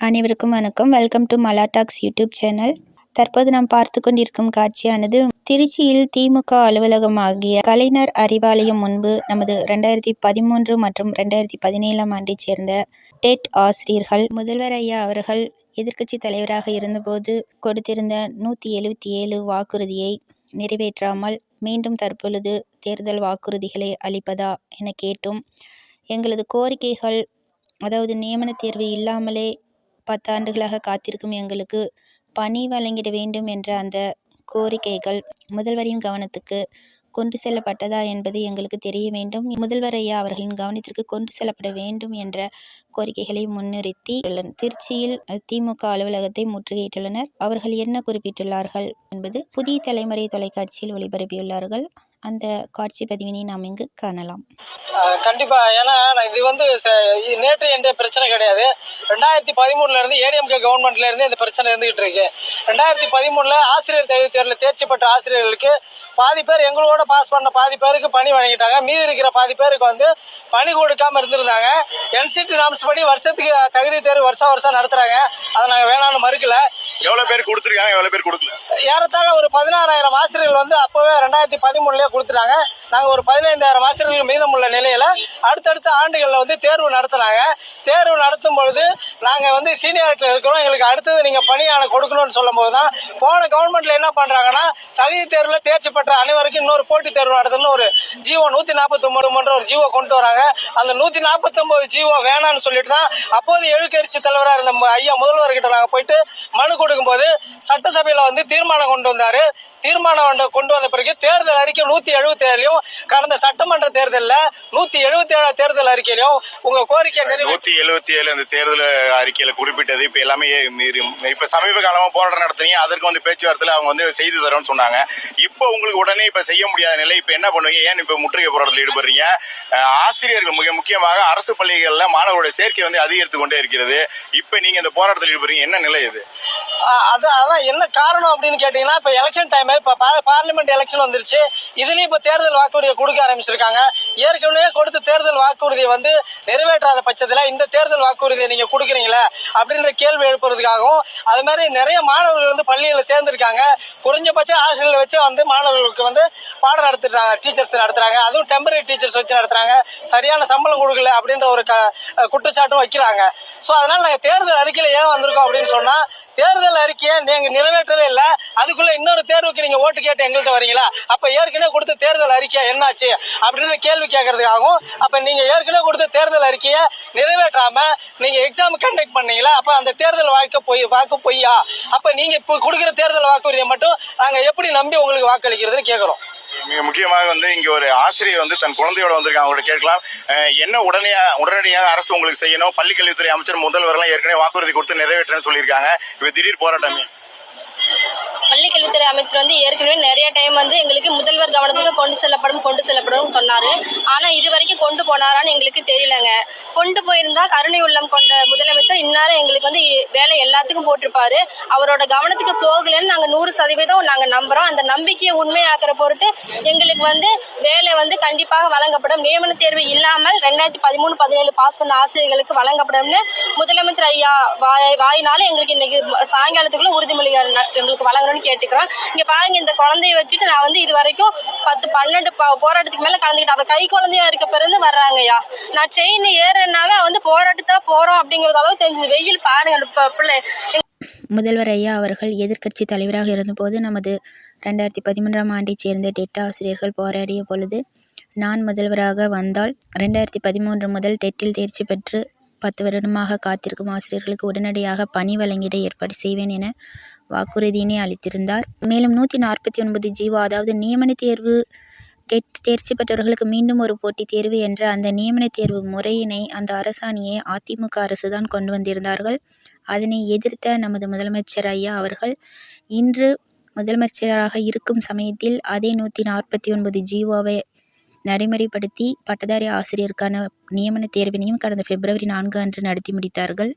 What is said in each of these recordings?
அனைவருக்கும் வணக்கம். Welcome to மலாடாக்ஸ் யூடியூப் சேனல் தற்போது நாம் பார்த்து கொண்டிருக்கும் காட்சியானது திருச்சியில் திமுக அலுவலகமாகிய கலைஞர் அறிவாலயம் முன்பு நமது ரெண்டாயிரத்தி பதிமூன்று மற்றும் ரெண்டாயிரத்தி பதினேழாம் ஆண்டைச் சேர்ந்த டெட் ஆசிரியர்கள் முதல்வர் ஐயா அவர்கள் எதிர்க்கட்சி தலைவராக இருந்தபோது கொடுத்திருந்த நூற்றி எழுபத்தி ஏழு வாக்குறுதியை நிறைவேற்றாமல் மீண்டும் தற்பொழுது தேர்தல் வாக்குறுதிகளை அளிப்பதா என கேட்டும். எங்களது கோரிக்கைகள் அதாவது நியமன தேர்வு இல்லாமலே பத்தாண்டுகளாக காத்திருக்கும் எங்களுக்கு பணி வழங்கிட வேண்டும் என்ற அந்த கோரிக்கைகள் முதல்வரின் கவனத்துக்கு கொண்டு செல்லப்பட்டதா என்பது எங்களுக்கு தெரிய வேண்டும். முதல்வர் ஐயா அவர்களின் கவனத்திற்கு கொண்டு செல்லப்பட வேண்டும் என்ற கோரிக்கைகளை முன்னிறுத்தி உள்ளனர். திருச்சியில் திமுக அலுவலகத்தை முற்றுகையிட்டுள்ளனர். அவர்கள் என்ன குறிப்பிட்டுள்ளார்கள் என்பது புதிய தலைமுறை தொலைக்காட்சியில் ஒளிபரப்பியுள்ளார்கள். அந்த காட்சி பதிவினை நாம் இங்கு காணலாம். கண்டிப்பா. ஏன்னா நான் இது வந்து ச- இது நேற்று என்ற பிரச்சனை கிடையாது. ரெண்டாயிரத்தி பதிமூணுல இருந்து ஏடிஎம்கே கவர்மெண்ட்ல இருந்து இந்த பிரச்சனை இருந்துகிட்டு இருக்கு. ரெண்டாயிரத்தி பதிமூணுல ஆசிரியர் தகுதி தேர்வில் தேர்ச்சி பெற்ற ஆசிரியர்களுக்கு பாதி பேர் எங்களோட பாஸ் பண்ண பாதி பேருக்கு பணி வழங்கிட்டாங்க. மீதி இருக்கிற பாதி பேருக்கு வந்து பணி கொடுக்காம இருந்திருந்தாங்க. என்சிடி நாம்ஸ் படி வருஷத்துக்கு தகுதி தேர்வு வருஷம் வருஷம் நடத்துறாங்க. அதை நாங்கள் வேணாம்னு மறுக்கல. எவ்வளவு பேர் கொடுத்துருக்காங்க எவ்வளவு பேர் கொடுக்கல? ஏறத்தாழ ஒரு பதினாறாயிரம் ஆசிரியர்கள் வந்து அப்போவே ரெண்டாயிரத்தி பதிமூணுலேயே கொடுத்துட்டாங்க. நாங்கள் ஒரு பதினைந்தாயிரம் ஆசிரியர்கள் மீதமுள்ள நிலையில் அடுத்தடுத்த ஆண்டுகளில் வந்து தேர்வு நடத்துனாங்க தேர்வு நடத்தும் பொழுது நாங்கள் வந்து சீனியாரிட்டியில் இருக்கிறோம். எங்களுக்கு அடுத்தது நீங்கள் பணியான கொடுக்கணும்னு சொல்லும் போது தான் போன கவர்மெண்ட்டில் என்ன பண்ணுறாங்கன்னா தகுதி தேர்வில் தேர்ச்சி பெற்ற அனைவருக்கும் இன்னொரு போட்டித் தேர்வு நடத்தணும்னு ஒரு ஜீவோ நூற்றி நாற்பத்தொம்பதுன்ற ஒரு ஜீவோ கொண்டு வராங்க. அந்த நூற்றி நாற்பத்தொம்பது ஜீவோ வேணான்னு சொல்லிட்டு தான் அப்போது எழுக்கரிச்சி தலைவராக இருந்த ம- ஐயா முதல்வர்கிட்ட நாங்கள் போயிட்டு மனு கொடுக்கும்போது சட்டசபையில் வந்து தீர்மானம் கொண்டு வந்தார். தீர்மானம் கொண்டு- கொண்டு வந்த பிறகு தேர்தல் அறிக்கை நூற்றி எழுபத்தி ஏழுலயும் கடந்த சட்டமன்ற தேர்தலில் நூற்றி எழுபத்தி ஏழு தேர்தல் அறிக்கையிலையும் உங்கள் கோரிக்கை நூத்தி எழுபத்தி ஏழு அந்த தேர்தல் அறிக்கையில குறிப்பிட்டது. இப்ப எல்லாமே ஏ- இப்ப சமீப காலமா போராட்டம் நடத்தினீங்க. அதற்கு வந்து பேச்சுவார்த்தையில அவங்க வந்து செய்து தரோம்னு சொன்னாங்க. இப்போ உங்களுக்கு உடனே இப்ப செய்ய முடியாத நிலை இப்ப என்ன பண்ணுவீங்க? ஏன் இப்ப முற்றுகை போராட்டத்தில் ஈடுபடுறீங்க? ஆசிரியர்கள் மிக முக்கியமாக அரசு பள்ளிகளில் மாணவருடைய சேர்க்கை வந்து அதிகரித்து கொண்டே இருக்கிறது. இப்ப நீங்க இந்த போராட்டத்தில் ஈடுபடுறீங்க. என்ன நிலை இது? அது அதான் என்ன காரணம் அப்படின்னு கேட்டிங்கன்னா இப்போ எலெக்ஷன் டைம் இப்போ பார்லிமெண்ட் எலெக்ஷன் வந்துருச்சு. இதுலேயும் இப்போ தேர்தல் வாக்குறுதியை கொடுக்க ஆரம்பிச்சிருக்காங்க. ஏற்கனவே கொடுத்த தேர்தல் வாக்குறுதியை வந்து நிறைவேற்றாத பட்சத்தில் இந்த தேர்தல் வாக்குறுதியை நீங்கள் கொடுக்குறீங்களே அப்படின்ற கேள்வி எழுப்புறதுக்காகவும் அது மாதிரி நிறைய மாணவர்கள் வந்து பள்ளியில் சேர்ந்துருக்காங்க. குறைஞ்சபட்ச ஆசிரியர்கள் வச்சு வந்து மாணவர்களுக்கு வந்து பாடம் நடத்துறாங்க டீச்சர்ஸ் நடத்துகிறாங்க அதுவும் டெம்பரரி டீச்சர்ஸ் வச்சு நடத்துகிறாங்க சரியான சம்பளம் கொடுக்கல அப்படின்ற ஒரு க குற்றச்சாட்டும் வைக்கிறாங்க. ஸோ அதனால் நாங்கள் தேர்தல் அறிக்கையில் ஏன் வந்திருக்கோம் அப்படின்னு சொன்னால் தேர்தல் அறிக்கையை நீங்க நிறைவேற்றவே இல்லை. அதுக்குள்ள இன்னொரு தேர்வுக்கு நீங்க ஓட்டு கேட்டு எங்கள்கிட்ட வரீங்களா? அப்ப ஏற்கனவே கொடுத்த தேர்தல் அறிக்கை என்னாச்சு? அப்படின்னு கேள்வி கேட்கறதுக்காகவும் அப்ப நீங்க ஏற்கனவே கொடுத்த தேர்தல் அறிக்கையை நிறைவேற்றாம நீங்க எக்ஸாம் கண்டக்ட் பண்ணீங்களா? அப்ப அந்த தேர்தல் வாக்கு பொய் வாக்கு பொய்யா? அப்ப நீங்க இப்போ கொடுக்குற தேர்தல் வாக்குறுதியை மட்டும் நாங்க எப்படி நம்பி உங்களுக்கு வாக்களிக்கிறதுன்னு கேட்குறோம் மிக முக்கியமாக வந்து இங்க ஒரு ஆசிரியர் வந்து தன் குழந்தையோட வந்திருக்காங்க. அவங்கள்ட்ட கேட்கலாம். என்ன உடனே உடனடியாக அரசு உங்களுக்கு செய்யணும்? பள்ளிக்கல்வித்துறை அமைச்சர் முதல்வர்லாம் ஏற்கனவே வாக்குறுதி கொடுத்து நிறைவேற்றணும்னு சொல்லியிருக்காங்க. இப்ப திடீர் போராட்டம். பள்ளிக்கல்வித்துறை அமைச்சர் வந்து ஏற்கனவே நிறைய டைம் வந்து எங்களுக்கு முதல்வர் கவனத்துக்கு கொண்டு செல்லப்படும் கொண்டு செல்லப்படும் சொன்னாரு. ஆனா இது வரைக்கும் கொண்டு போனாரான்னு எங்களுக்கு தெரியலங்க. கொண்டு போயிருந்தா கருணை உள்ளம் கொண்ட முதலமைச்சர் இன்னாரும் எங்களுக்கு வந்து வேலை எல்லாத்துக்கும் போட்டிருப்பாரு. அவரோட கவனத்துக்கு போகலன்னு நாங்க நூறு சதவீதம் நாங்க நம்புறோம். அந்த நம்பிக்கையை உண்மையாக்குற பொருட்டு எங்களுக்கு வந்து வேலை வந்து கண்டிப்பாக வழங்கப்படும். நியமன தேர்வு இல்லாமல் ரெண்டாயிரத்தி பதிமூணு பதினேழு பாஸ் பண்ண ஆசிரியர்களுக்கு வழங்கப்படும்னு முதலமைச்சர் ஐயா வாய் வாயினால எங்களுக்கு இன்னைக்கு சாயங்காலத்துக்குள்ள உறுதிமொழி எங்களுக்கு வழங்கணும்னு கேட்டுக்கிறோம். இங்க பாருங்க இந்த குழந்தைய வச்சுட்டு நான் வந்து இது வரைக்கும் பத்து பன்னெண்டு போராட்டத்துக்கு மேல கலந்துக்கிட்டேன். அவ கை குழந்தையா இருக்க பிறந்து வர்றாங்கய்யா. நான் செயின் ஏறனால வந்து போராட்டத்தான் போறோம் அப்படிங்கறது அளவு தெரிஞ்சது. வெயில் பாருங்க அந்த பிள்ளை. முதல்வர் ஐயா அவர்கள் எதிர்க்கட்சி தலைவராக இருந்தபோது நமது ரெண்டாயிரத்தி பதிமூன்றாம் ஆண்டைச் சேர்ந்த டெட் ஆசிரியர்கள் போராடிய பொழுது நான் முதல்வராக வந்தால் ரெண்டாயிரத்தி பதிமூன்று முதல் டெட்டில் தேர்ச்சி பெற்று பத்து வருடமாக காத்திருக்கும் ஆசிரியர்களுக்கு உடனடியாக பணி வழங்கிட ஏற்பாடு செய்வேன் என வாக்குறுதியினை அளித்திருந்தார். மேலும் நூற்றி நாற்பத்தி ஒன்பது ஜீவா அதாவது நியமன தேர்வு டெட் தேர்ச்சி பெற்றவர்களுக்கு மீண்டும் ஒரு போட்டித் தேர்வு என்ற அந்த நியமன தேர்வு முறையினை அந்த அரசாணையை அதிமுக அரசு தான் கொண்டு வந்திருந்தார்கள். அதனை எதிர்த்த நமது முதலமைச்சர் ஐயா அவர்கள் இன்று முதலமைச்சராக இருக்கும் சமயத்தில் அதே நூற்றி நாற்பத்தி ஒன்பது ஜீவோவை நடைமுறைப்படுத்தி பட்டதாரி ஆசிரியருக்கான நியமன தேர்வினையும் கடந்த பிப்ரவரி நான்கு அன்று நடத்தி முடித்தார்கள்.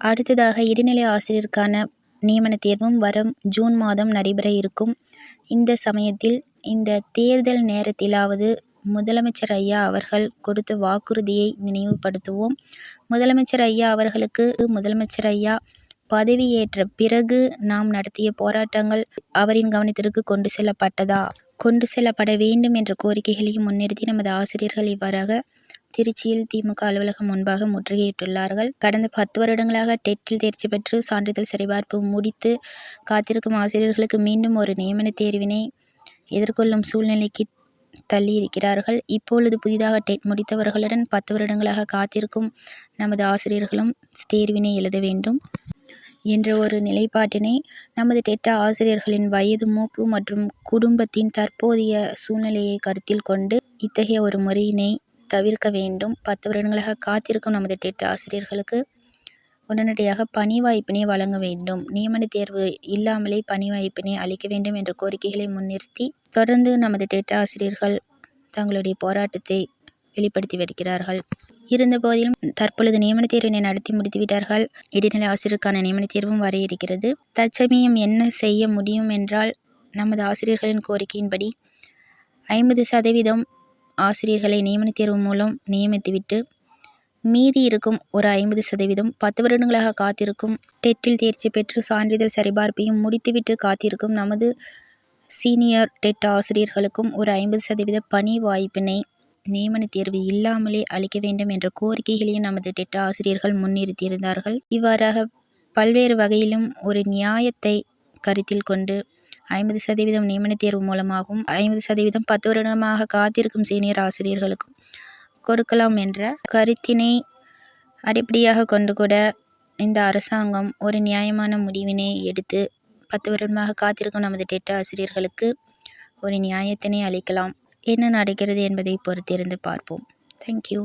அடுத்ததாக இடைநிலை ஆசிரியருக்கான நியமன தேர்வும் வரும் ஜூன் மாதம் நடைபெற இருக்கும். இந்த சமயத்தில் இந்த தேர்தல் நேரத்திலாவது முதலமைச்சர் ஐயா அவர்கள் கொடுத்த வாக்குறுதியை நினைவுபடுத்துவோம். முதலமைச்சர் ஐயா அவர்களுக்கு முதலமைச்சர் ஐயா பதவியேற்ற பிறகு நாம் நடத்திய போராட்டங்கள் அவரின் கவனத்திற்கு கொண்டு செல்லப்பட்டதா? கொண்டு செல்லப்பட வேண்டும் என்ற கோரிக்கைகளையும் முன்னிறுத்தி நமது ஆசிரியர்கள் இவ்வாறாக திருச்சியில் திமுக அலுவலகம் முன்பாக முற்றுகையிட்டுள்ளார்கள். கடந்த பத்து வருடங்களாக டெட்டில் தேர்ச்சி பெற்று சான்றிதழ் சரிபார்ப்பு முடித்து காத்திருக்கும் ஆசிரியர்களுக்கு மீண்டும் ஒரு நியமன தேர்வினை எதிர்கொள்ளும் சூழ்நிலைக்கு தள்ளியிருக்கிறார்கள். இப்பொழுது புதிதாக டெட் முடித்தவர்களுடன் பத்து வருடங்களாக காத்திருக்கும் நமது ஆசிரியர்களும் தேர்வினை எழுத வேண்டும் என்ற ஒரு நிலைப்பாட்டினை நமது டெட்ட ஆசிரியர்களின் வயது மூப்பு மற்றும் குடும்பத்தின் தற்போதைய சூழ்நிலையை கருத்தில் கொண்டு இத்தகைய ஒரு முறையினை தவிர்க்க வேண்டும். பத்து வருடங்களாக காத்திருக்கும் நமது டெட் ஆசிரியர்களுக்கு உடனடியாக பணி வாய்ப்பினை வழங்க வேண்டும். நியமன தேர்வு இல்லாமலே பணி வாய்ப்பினை அளிக்க வேண்டும் என்ற கோரிக்கைகளை முன்னிறுத்தி தொடர்ந்து நமது டெட் ஆசிரியர்கள் தங்களுடைய போராட்டத்தை வெளிப்படுத்தி வருகிறார்கள். இருந்தபோதிலும் தற்பொழுது நியமன தேர்வினை நடத்தி முடித்துவிட்டார்கள் இடைநிலை ஆசிரியருக்கான நியமன தேர்வும் வர இருக்கிறது. தற்சமயம் என்ன செய்ய முடியும் என்றால் நமது ஆசிரியர்களின் கோரிக்கையின்படி ஐம்பது சதவீதம் ஆசிரியர்களை நியமனத் தேர்வு மூலம் நியமித்துவிட்டு மீதி இருக்கும் ஒரு ஐம்பது சதவீதம் பத்து வருடங்களாக காத்திருக்கும் டெட்டில் தேர்ச்சி பெற்று சான்றிதழ் சரிபார்ப்பையும் முடித்துவிட்டு காத்திருக்கும் நமது சீனியர் டெட் ஆசிரியர்களுக்கும் ஒரு ஐம்பது சதவீத பணி வாய்ப்பினை நியமனத் தேர்வு இல்லாமலே அளிக்க வேண்டும் என்ற கோரிக்கைகளையும் நமது டெட் ஆசிரியர்கள் முன்னிறுத்தியிருந்தார்கள். இவ்வாறாக பல்வேறு வகையிலும் ஒரு நியாயத்தை கருத்தில் கொண்டு ஐம்பது சதவீதம் நியமன தேர்வு மூலமாகவும் ஐம்பது சதவீதம் பத்து வருடமாக காத்திருக்கும் சீனியர் ஆசிரியர்களுக்கும் கொடுக்கலாம் என்ற கருத்தினை அடிப்படையாக கொண்டு கூட இந்த அரசாங்கம் ஒரு நியாயமான முடிவினை எடுத்து பத்து வருடமாக காத்திருக்கும் நமது டெட் ஆசிரியர்களுக்கு ஒரு நியாயத்தினை அளிக்கலாம். என்ன நடக்கிறது என்பதை பொறுத்திருந்து பார்ப்போம். தேங்க்யூ